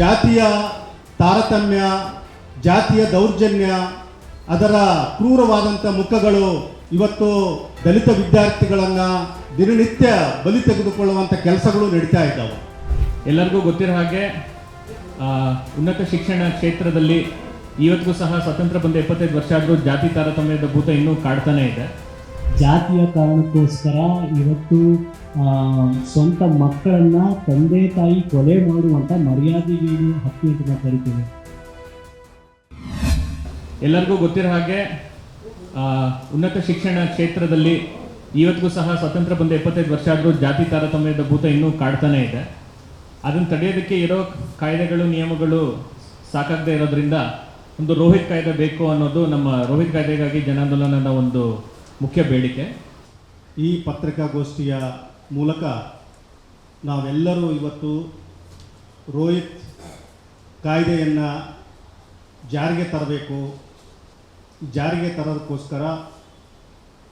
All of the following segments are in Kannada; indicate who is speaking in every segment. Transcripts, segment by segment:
Speaker 1: ಜಾತಿಯ ತಾರತಮ್ಯ, ಜಾತಿಯ ದೌರ್ಜನ್ಯ, ಅದರ ಕ್ರೂರವಾದಂಥ ಮುಖಗಳು ಇವತ್ತು ದಲಿತ ವಿದ್ಯಾರ್ಥಿಗಳನ್ನು ದಿನನಿತ್ಯ ಬಲಿ ತೆಗೆದುಕೊಳ್ಳುವಂಥ ಕೆಲಸಗಳು ನಡೀತಾ ಇದ್ದಾವೆ.
Speaker 2: ಎಲ್ಲರಿಗೂ ಗೊತ್ತಿರೋ ಹಾಗೆ ಉನ್ನತ ಶಿಕ್ಷಣ ಕ್ಷೇತ್ರದಲ್ಲಿ ಇವತ್ತಿಗೂ ಸಹ ಸ್ವತಂತ್ರ ಬಂದ ಎಪ್ಪತ್ತೈದು ವರ್ಷ ಆದರೂ ಜಾತಿ ತಾರತಮ್ಯದ ಭೂತ ಇನ್ನೂ ಕಾಡ್ತಾನೆ ಇದೆ.
Speaker 3: ಜಾತಿಯ ಕಾರಣಕ್ಕೋಸ್ಕರ ಇವತ್ತು ಸ್ವಂತ ಮಕ್ಕಳನ್ನು ತಂದೆ ತಾಯಿ ಕೊಲೆ ಮಾಡುವಂಥ ಮರ್ಯಾದೆಗೇನು ಹಕ್ಕು ಅಂತ ಕರಿತೇವೆ.
Speaker 2: ಎಲ್ಲರಿಗೂ ಗೊತ್ತಿರೋ ಹಾಗೆ ಉನ್ನತ ಶಿಕ್ಷಣ ಕ್ಷೇತ್ರದಲ್ಲಿ ಇವತ್ತಿಗೂ ಸಹ ಸ್ವತಂತ್ರ ಬಂದ ಎಪ್ಪತ್ತೈದು ವರ್ಷ ಆದರೂ ಜಾತಿ ತಾರತಮ್ಯದ ಭೂತ ಇನ್ನೂ ಕಾಡ್ತಾನೆ ಇದೆ. ಅದನ್ನು ತಡೆಯೋದಕ್ಕೆ ಇರೋ ಕಾಯ್ದೆಗಳು, ನಿಯಮಗಳು ಸಾಕಾಗದೇ ಇರೋದ್ರಿಂದ ಒಂದು ರೋಹಿತ್ ಕಾಯ್ದೆ ಬೇಕು ಅನ್ನೋದು ನಮ್ಮ ರೋಹಿತ್ ಕಾಯ್ದೆಗಾಗಿ ಜನಾಂದೋಲನದ ಒಂದು ಮುಖ್ಯ ಬೇಡಿಕೆ.
Speaker 1: ಈ ಪತ್ರಿಕಾಗೋಷ್ಠಿಯ ಮೂಲಕ ನಾವೆಲ್ಲರೂ ಇವತ್ತು ರೋಹಿತ್ ಕಾಯ್ದೆಯನ್ನು ಜಾರಿಗೆ ತರಬೇಕು. ಜಾರಿಗೆ ತರೋದಕ್ಕೋಸ್ಕರ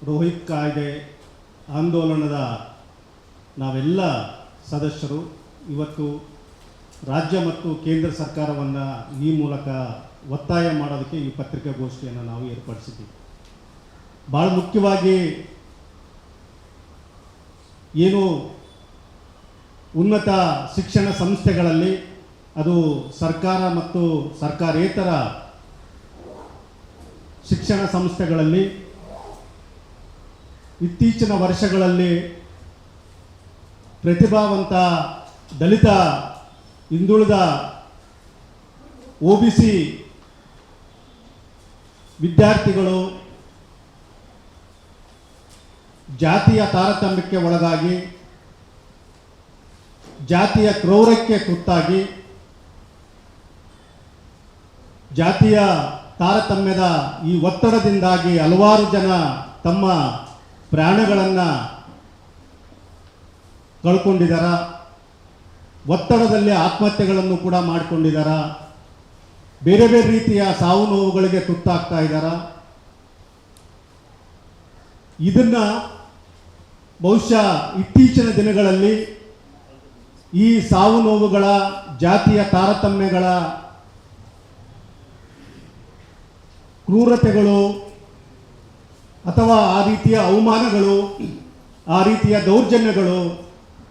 Speaker 1: ರೋಹಿತ್ ಕಾಯ್ದೆ ಆಂದೋಲನದ ನಾವೆಲ್ಲ ಸದಸ್ಯರು. ಇವತ್ತು ರಾಜ್ಯ ಮತ್ತು ಕೇಂದ್ರ ಸರ್ಕಾರವನ್ನು ಈ ಮೂಲಕ ಒತ್ತಾಯ ಮಾಡೋದಕ್ಕೆ ಈ ಪತ್ರಿಕಾಗೋಷ್ಠಿಯನ್ನು ನಾವು ಏರ್ಪಡಿಸಿದ್ದೀವಿ. ಭಾಳ ಮುಖ್ಯವಾಗಿ ಏನು ಉನ್ನತ ಶಿಕ್ಷಣ ಸಂಸ್ಥೆಗಳಲ್ಲಿ ಅದು ಸರ್ಕಾರ ಮತ್ತು ಸರ್ಕಾರೇತರ ಶಿಕ್ಷಣ ಸಂಸ್ಥೆಗಳಲ್ಲಿ ಇತ್ತೀಚಿನ ವರ್ಷಗಳಲ್ಲಿ ಪ್ರತಿಭಾವಂತ ದಲಿತ ಹಿಂದುಳಿದ ಒ ಬಿ ಸಿ ವಿದ್ಯಾರ್ಥಿಗಳು ಜಾತಿಯ ತಾರತಮ್ಯಕ್ಕೆ ಒಳಗಾಗಿ, ಜಾತಿಯ ಕ್ರೌರಕ್ಕೆ ತುತ್ತಾಗಿ, ಜಾತಿಯ ತಾರತಮ್ಯದ ಈ ಒತ್ತಡದಿಂದಾಗಿ ಹಲವಾರು ಜನ ತಮ್ಮ ಪ್ರಾಣಗಳನ್ನು ಕಳ್ಕೊಂಡಿದ್ದಾರ ಒತ್ತಡದಲ್ಲಿ ಆತ್ಮಹತ್ಯೆಗಳನ್ನು ಕೂಡ ಮಾಡಿಕೊಂಡಿದ್ದಾರ ಬೇರೆ ಬೇರೆ ರೀತಿಯ ಸಾವು ನೋವುಗಳಿಗೆ ತುತ್ತಾಗ್ತಾ ಇದ್ದಾರ ಇದನ್ನ ಬಹುಶಃ ಇತ್ತೀಚಿನ ದಿನಗಳಲ್ಲಿ ಈ ಸಾವು ನೋವುಗಳ ಜಾತಿಯ ತಾರತಮ್ಯಗಳ ಕ್ರೂರತೆಗಳು ಅಥವಾ ಆ ರೀತಿಯ ಅವಮಾನಗಳು, ಆ ರೀತಿಯ ದೌರ್ಜನ್ಯಗಳು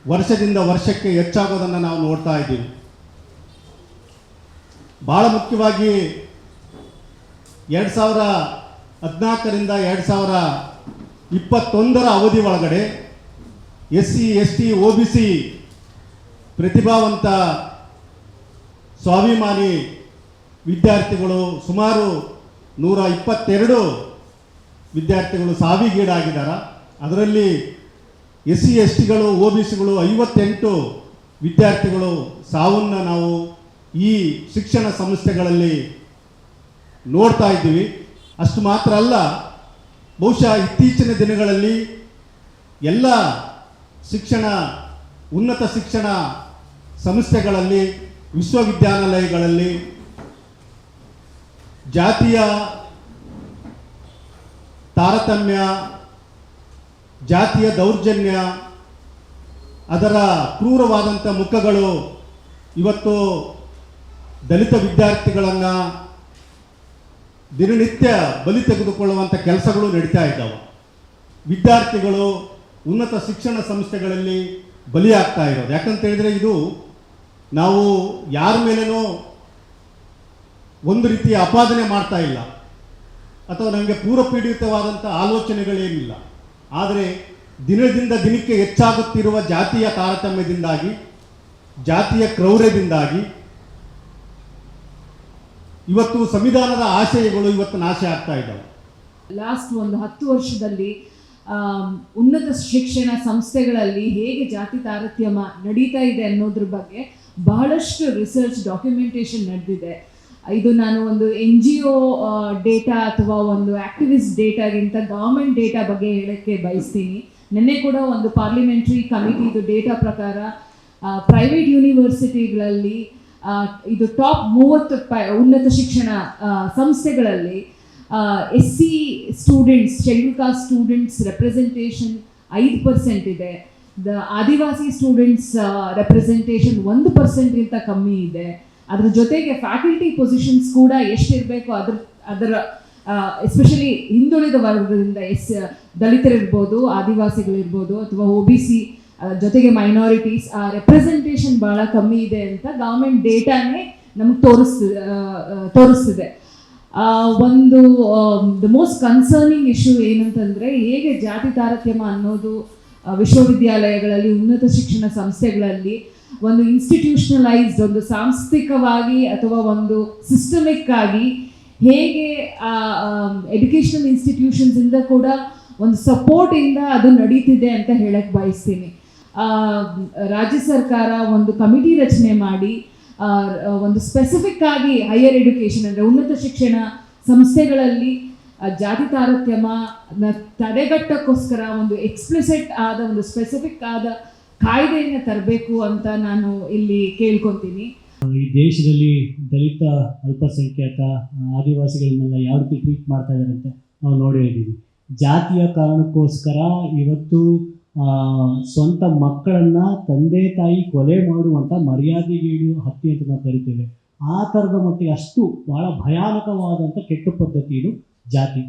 Speaker 1: ವರ್ಷದಿಂದ ವರ್ಷಕ್ಕೆ ಹೆಚ್ಚಾಗೋದನ್ನು ನಾವು ನೋಡ್ತಾ ಇದ್ದೀವಿ. ಭಾಳ ಮುಖ್ಯವಾಗಿ ಎರಡು ಸಾವಿರ ಹದಿನಾಲ್ಕರಿಂದ ಎರಡು ಸಾವಿರ ಇಪ್ಪತ್ತೊಂದರ ಅವಧಿ ಒಳಗಡೆ S C S T O B C ಪ್ರತಿಭಾವಂತ ಸ್ವಾಭಿಮಾನಿ ವಿದ್ಯಾರ್ಥಿಗಳು ಸುಮಾರು ನೂರ ಇಪ್ಪತ್ತೆರಡು ವಿದ್ಯಾರ್ಥಿಗಳು ಸಾವಿಗೀಡಾಗಿದ್ದಾರೆ. ಅದರಲ್ಲಿ ಎಸ್ ಸಿ ಎಸ್ ಟಿಗಳು ಒ ಬಿ ಸಿಗಳು ಐವತ್ತೆಂಟು ವಿದ್ಯಾರ್ಥಿಗಳು ಸಾವನ್ನು ನಾವು ಈ ಶಿಕ್ಷಣ ಸಂಸ್ಥೆಗಳಲ್ಲಿ ನೋಡ್ತಾ ಇದ್ದೀವಿ. ಅಷ್ಟು ಮಾತ್ರ ಅಲ್ಲ ಬಹುಶಃ ಇತ್ತೀಚಿನ ದಿನಗಳಲ್ಲಿ ಎಲ್ಲ ಶಿಕ್ಷಣ, ಉನ್ನತ ಶಿಕ್ಷಣ ಸಂಸ್ಥೆಗಳಲ್ಲಿ, ವಿಶ್ವವಿದ್ಯಾನಿಲಯಗಳಲ್ಲಿ ಜಾತಿಯ ತಾರತಮ್ಯ, ಜಾತಿಯ ದೌರ್ಜನ್ಯ, ಅದರ ಕ್ರೂರವಾದಂಥ ಮುಖಗಳು ಇವತ್ತು ದಲಿತ ವಿದ್ಯಾರ್ಥಿಗಳನ್ನು ದಿನನಿತ್ಯ ಬಲಿ ತೆಗೆದುಕೊಳ್ಳುವಂಥ ಕೆಲಸಗಳು ನಡೀತಾ ಇದ್ದಾವೆ. ವಿದ್ಯಾರ್ಥಿಗಳು ಉನ್ನತ ಶಿಕ್ಷಣ ಸಂಸ್ಥೆಗಳಲ್ಲಿ ಬಲಿಯಾಗ್ತಾ ಇರೋದು. ಯಾಕಂತ ಹೇಳಿದರೆ ಇದು ನಾವು ಯಾರ ಮೇಲೇನೋ ಒಂದು ರೀತಿಯ ಅಪಾದನೆ ಮಾಡ್ತಾ ಇಲ್ಲ. ಅಥವಾ ನಮಗೆ ಪೂರ್ವಪೀಡಿತವಾದಂಥ ಆಲೋಚನೆಗಳೇನಿಲ್ಲ. ಆದರೆ ದಿನದಿಂದ ದಿನಕ್ಕೆ ಹೆಚ್ಚಾಗುತ್ತಿರುವ ಜಾತಿಯ ತಾರತಮ್ಯದಿಂದಾಗಿ, ಜಾತಿಯ ಕ್ರೌರ್ಯದಿಂದಾಗಿ ಇವತ್ತು ಸಂವಿಧಾನದ ಆಶಯಗಳು ಇವತ್ತು ನಾಶ ಆಗ್ತಾ ಇದ್ದಾವೆ.
Speaker 4: ಲಾಸ್ಟ್ ಒಂದು ಹತ್ತು ವರ್ಷದಲ್ಲಿ ಉನ್ನತ ಶಿಕ್ಷಣ ಸಂಸ್ಥೆಗಳಲ್ಲಿ ಹೇಗೆ ಜಾತಿ ತಾರತಮ್ಯ ನಡೀತಾ ಇದೆ ಅನ್ನೋದ್ರ ಬಗ್ಗೆ ಬಹಳಷ್ಟು ರಿಸರ್ಚ್ ಡಾಕ್ಯುಮೆಂಟೇಶನ್ ನಡೆದಿದೆ. ಇದು ನಾನು ಒಂದು ಎನ್ ಜಿ ಒ ಡೇಟಾ ಅಥವಾ ಒಂದು ಆಕ್ಟಿವಿಸ್ಟ್ ಡೇಟಾಗಿಂತ ಗವರ್ಮೆಂಟ್ ಡೇಟಾ ಬಗ್ಗೆ ಹೇಳಕ್ಕೆ ಬಯಸ್ತೀನಿ. ನಿನ್ನೆ ಕೂಡ ಒಂದು ಪಾರ್ಲಿಮೆಂಟ್ರಿ ಕಮಿಟಿದು ಡೇಟಾ ಪ್ರಕಾರ ಪ್ರೈವೇಟ್ ಯೂನಿವರ್ಸಿಟಿಗಳಲ್ಲಿ ಇದು ಟಾಪ್ ಮೂವತ್ತು ಉನ್ನತ ಶಿಕ್ಷಣ ಸಂಸ್ಥೆಗಳಲ್ಲಿ S C students schedule caste students representation ಐದು ಪರ್ಸೆಂಟ್ ಇದೆ. ದ, ಆದಿವಾಸಿ ಸ್ಟೂಡೆಂಟ್ಸ್ ರೆಪ್ರೆಸೆಂಟೇಷನ್ ಒಂದು ಪರ್ಸೆಂಟ್ಗಿಂತ ಕಮ್ಮಿ ಇದೆ. ಅದ್ರ ಜೊತೆಗೆ ಫ್ಯಾಕಲ್ಟಿ ಪೊಸಿಷನ್ಸ್ ಕೂಡ ಎಷ್ಟಿರಬೇಕು ಅದ್ರ, ಅದರ ಎಸ್ಪೆಷಲಿ ಹಿಂದುಳಿದ ವರ್ಗದಿಂದ ಎಸ್, ದಲಿತರಿರ್ಬೋದು, ಆದಿವಾಸಿಗಳಿರ್ಬೋದು, ಅಥವಾ ಒ ಬಿ ಸಿ ಜೊತೆಗೆ ಮೈನಾರಿಟೀಸ್ ಆ ರೆಪ್ರೆಸೆಂಟೇಷನ್ ಭಾಳ ಕಮ್ಮಿ ಇದೆ ಅಂತ ಗೌರ್ಮೆಂಟ್ ಡೇಟಾನೇ ನಮಗೆ ತೋರಿಸ್ತಿದೆ. ತೋರಿಸ್ತಿದೆ ಒಂದು ದ ಮೋಸ್ಟ್ ಕನ್ಸರ್ನಿಂಗ್ ಇಶ್ಯೂ ಏನಂತಂದರೆ ಹೇಗೆ ಜಾತಿ ತಾರತಮ್ಯ ಅನ್ನೋದು ವಿಶ್ವವಿದ್ಯಾಲಯಗಳಲ್ಲಿ, ಉನ್ನತ ಶಿಕ್ಷಣ ಸಂಸ್ಥೆಗಳಲ್ಲಿ ಒಂದು ಇನ್ಸ್ಟಿಟ್ಯೂಷನಲೈಸ್ಡ್ ಒಂದು ಸಾಂಸ್ಥಿಕವಾಗಿ ಅಥವಾ ಒಂದು ಸಿಸ್ಟಮಿಕ್ ಆಗಿ ಹೇಗೆ ಎಜುಕೇಷನಲ್ ಇನ್ಸ್ಟಿಟ್ಯೂಷನ್ಸಿಂದ ಕೂಡ ಒಂದು ಸಪೋರ್ಟಿಂದ ಅದು ನಡೀತಿದೆ ಅಂತ ಹೇಳಕ್ ಬಯಸ್ತೀನಿ. ರಾಜ್ಯ ಸರ್ಕಾರ ಒಂದು ಕಮಿಟಿ ರಚನೆ ಮಾಡಿ ಒಂದು ಸ್ಪೆಸಿಫಿಕ್ ಆಗಿ ಹೈಯರ್ ಎಜುಕೇಷನ್ ಅಂದರೆ ಉನ್ನತ ಶಿಕ್ಷಣ ಸಂಸ್ಥೆಗಳಲ್ಲಿ ಜಾತಿ ತಾರತಮ್ಯ ತಡೆಗಟ್ಟಕ್ಕೋಸ್ಕರ ಒಂದು ಎಕ್ಸ್ಪ್ಲಿಸಿಟ್ ಆದ ಒಂದು ಸ್ಪೆಸಿಫಿಕ್ ಆದ ಕಾಯ್ದೆಯನ್ನು ತರಬೇಕು ಅಂತ ನಾನು ಇಲ್ಲಿ ಕೇಳ್ಕೊತೀನಿ.
Speaker 3: ಈ ದೇಶದಲ್ಲಿ ದಲಿತ ಅಲ್ಪಸಂಖ್ಯಾತ, ಆದಿವಾಸಿಗಳನ್ನೆಲ್ಲ ಯಾವ ರೀತಿ ಟ್ರೀಟ್ ಮಾಡ್ತಾ ಇದ್ದಾರೆ ಅಂತ ನಾವು ನೋಡಿ ಇದ್ದೀವಿ ಜಾತಿಯ ಕಾರಣಕ್ಕೋಸ್ಕರ ಇವತ್ತು ಸ್ವಂತ ಮಕ್ಕಳನ್ನ ತಂದೆ ತಾಯಿ ಕೊಲೆ ಮಾಡುವಂಥ ಮರ್ಯಾದೆಗೀಡು ಹತ್ಯೆ ಅಂತ ನಾವು ಕರಿತೇವೆ. ಆ ಥರದ ಮಟ್ಟಿಗೆ ಅಷ್ಟು ಬಹಳ ಭಯಾನಕವಾದಂಥ ಕೆಟ್ಟ ಪದ್ಧತಿ ಇದು ಜಾತಿ.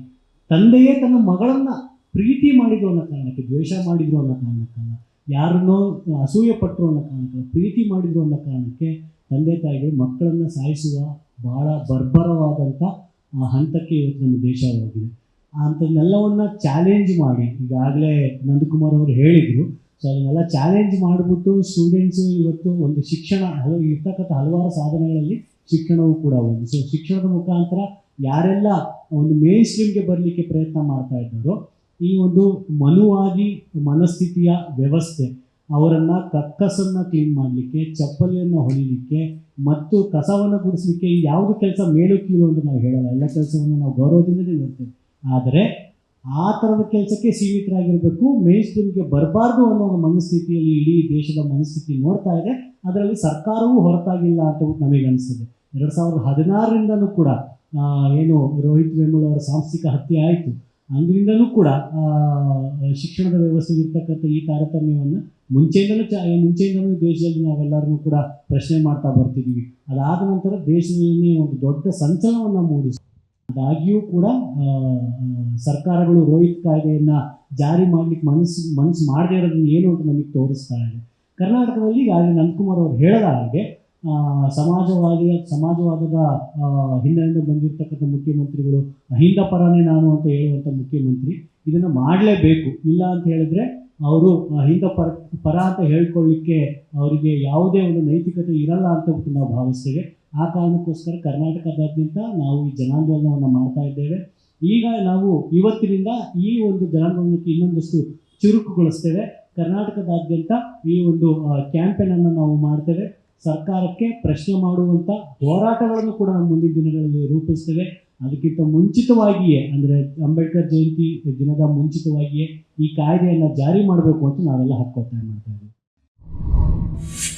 Speaker 3: ತಂದೆಯೇ ತನ್ನ ಮಗಳನ್ನ ಪ್ರೀತಿ ಮಾಡಿದ್ರು ಅನ್ನೋ ಕಾರಣಕ್ಕೆ, ದ್ವೇಷ ಮಾಡಿದ್ರು ಅನ್ನೋ ಕಾರಣಕ್ಕಲ್ಲ ಯಾರನ್ನೋ ಅಸೂಯೆ ಪಟ್ಟರು ಅನ್ನೋ ಕಾರಣಕ್ಕಲ್ಲ ಪ್ರೀತಿ ಮಾಡಿದ್ರು ಅನ್ನೋ ಕಾರಣಕ್ಕೆ ತಂದೆ ತಾಯಿಗಳು ಮಕ್ಕಳನ್ನು ಸಾಯಿಸುವ ಬಹಳ ಬರ್ಬರವಾದಂಥ ಹಂತಕ್ಕೆ ಇವತ್ತು ನಮ್ಮ ದೇಶ ಹೋಗಿದೆ ಅಂಥನ್ನೆಲ್ಲವನ್ನ ಚಾಲೆಂಜ್ ಮಾಡಿ. ಈಗಾಗಲೇ ನಂದಕುಮಾರ್ ಅವರು ಹೇಳಿದರು. ಸೊ ಅದನ್ನೆಲ್ಲ ಚಾಲೆಂಜ್ ಮಾಡಿಬಿಟ್ಟು ಸ್ಟೂಡೆಂಟ್ಸು ಇವತ್ತು ಒಂದು ಶಿಕ್ಷಣ ಹಲವು ಇರ್ತಕ್ಕಂಥ ಹಲವಾರು ಸಾಧನೆಗಳಲ್ಲಿ ಶಿಕ್ಷಣವೂ ಕೂಡ ಒಂದು. ಸೊ ಶಿಕ್ಷಣದ ಮುಖಾಂತರ ಯಾರೆಲ್ಲ ಒಂದು ಮೇನ್ ಸ್ಟ್ರೀಮ್ಗೆ ಬರಲಿಕ್ಕೆ ಪ್ರಯತ್ನ ಮಾಡ್ತಾ ಇದ್ದಾರೋ, ಈ ಒಂದು ಮನುವಾಗಿ ಮನಸ್ಥಿತಿಯ ವ್ಯವಸ್ಥೆ, ಅವರನ್ನು ಕಕ್ಕಸನ್ನು ಕ್ಲೀನ್ ಮಾಡಲಿಕ್ಕೆ, ಚಪ್ಪಲಿಯನ್ನು ಹೊಲಿಲಿಕ್ಕೆ, ಮತ್ತು ಕಸವನ್ನು ಗುಡಿಸಲಿಕ್ಕೆ ಯಾವುದು ಕೆಲಸ ಮೇಲು ಕೀಳು ಅಂತ ನಾವು ಹೇಳಲ್ಲ. ಎಲ್ಲ ಕೆಲಸವನ್ನು ನಾವು ಗೌರವದಿಂದಲೇ ನೋಡ್ತೇವೆ. ಆದರೆ ಆ ಥರದ ಕೆಲಸಕ್ಕೆ ಸೀಮಿತರಾಗಿರಬೇಕು. ಮೇನ್ ಸ್ಟ್ರೀಮ್ಗೆ ಬರಬಾರ್ದು ಅನ್ನೋ ಒಂದು ಮನಸ್ಥಿತಿಯಲ್ಲಿ ಇಡೀ ದೇಶದ ಮನಸ್ಥಿತಿ ನೋಡ್ತಾ ಇದೆ. ಅದರಲ್ಲಿ ಸರ್ಕಾರವೂ ಹೊರತಾಗಿಲ್ಲ ಅಂತ ನಮಗೆ ಅನಿಸ್ತದೆ ಎರಡು ಸಾವಿರದ ಹದಿನಾರರಿಂದನೂ ಕೂಡ ಏನು ರೋಹಿತ್ ವೇಮುಲ್ ಅವರ ಸಾಂಸ್ಥಿಕ ಹತ್ಯೆ ಆಯಿತು. ಅಂದ್ರಿಂದಲೂ ಕೂಡ ಶಿಕ್ಷಣದ ವ್ಯವಸ್ಥೆಗೆ ಇರ್ತಕ್ಕಂಥ ಈ ತಾರತಮ್ಯವನ್ನು ಮುಂಚೆಯಿಂದಲೂ ಚ ಮುಂಚೆಯಿಂದಲೂ ದೇಶದಲ್ಲಿ ನಾವೆಲ್ಲರನ್ನೂ ಕೂಡ ಪ್ರಶ್ನೆ ಮಾಡ್ತಾ ಬರ್ತಿದ್ದೀವಿ. ಅದಾದ ನಂತರ ದೇಶದಲ್ಲಿ ಒಂದು ದೊಡ್ಡ ಸಂಚಲನವನ್ನು ಮೂಡಿಸಿ ಆದಾಗ್ಯೂ ಕೂಡ ಸರ್ಕಾರಗಳು ರೋಹಿತ್ ಕಾಯ್ದೆಯನ್ನ ಜಾರಿ ಮಾಡ್ಲಿಕ್ಕೆ ಮನಸ್ಸು ಮನಸ್ಸು ಮಾಡದೇ ಇರೋದು ಏನು ಅಂತ ನಮಗೆ ತೋರಿಸ್ತಾ ಇದೆ. ಕರ್ನಾಟಕದಲ್ಲಿ ಈಗಾಗಲೇ ನಂದಕುಮಾರ್ ಅವರು ಹೇಳದ ಹಾಗೆ ಆ, ಸಮಾಜವಾದಿ ಸಮಾಜವಾದದ ಹಿಂದಿನಿಂದ ಬಂದಿರತಕ್ಕಂಥ ಮುಖ್ಯಮಂತ್ರಿಗಳು ಅಹಿಂದ ಪರನೇ ನಾನು ಅಂತ ಹೇಳುವಂಥ ಮುಖ್ಯಮಂತ್ರಿ ಇದನ್ನು ಮಾಡಲೇಬೇಕು. ಇಲ್ಲ ಅಂತ ಹೇಳಿದ್ರೆ ಅವರು ಅಹಿಂದ ಪರ ಪರ ಅಂತ ಹೇಳ್ಕೊಳ್ಳಿಕ್ಕೆ ಅವರಿಗೆ ಯಾವುದೇ ಒಂದು ನೈತಿಕತೆ ಇರಲ್ಲ ಅಂತ ನಾವು ಭಾವಿಸ್ತೇವೆ. ಆ ಕಾರಣಕ್ಕೋಸ್ಕರ ಕರ್ನಾಟಕದಾದ್ಯಂತ ನಾವು ಈ ಜನಾಂದೋಲನವನ್ನು ಮಾಡ್ತಾ ಇದ್ದೇವೆ. ಈಗ ನಾವು ಇವತ್ತಿನಿಂದ ಈ ಒಂದು ಜನಾಂದೋಲನಕ್ಕೆ ಇನ್ನೊಂದಷ್ಟು ಚುರುಕುಗೊಳಿಸ್ತೇವೆ. ಕರ್ನಾಟಕದಾದ್ಯಂತ ಈ ಒಂದು ಕ್ಯಾಂಪೇನನ್ನು ನಾವು ಮಾಡ್ತೇವೆ. ಸರ್ಕಾರಕ್ಕೆ ಪ್ರಶ್ನೆ ಮಾಡುವಂಥ ಹೋರಾಟಗಳನ್ನು ಕೂಡ ನಾವು ಮುಂದಿನ ದಿನಗಳಲ್ಲಿ ರೂಪಿಸ್ತೇವೆ. ಅದಕ್ಕಿಂತ ಮುಂಚಿತವಾಗಿಯೇ, ಅಂದರೆ ಅಂಬೇಡ್ಕರ್ ಜಯಂತಿ ದಿನದ ಮುಂಚಿತವಾಗಿಯೇ ಈ ಕಾಯ್ದೆಯನ್ನು ಜಾರಿ ಮಾಡಬೇಕು ಅಂತ ನಾವೆಲ್ಲ ಹಕ್ಕೊತ್ತಾಯ ಮಾಡ್ತಾ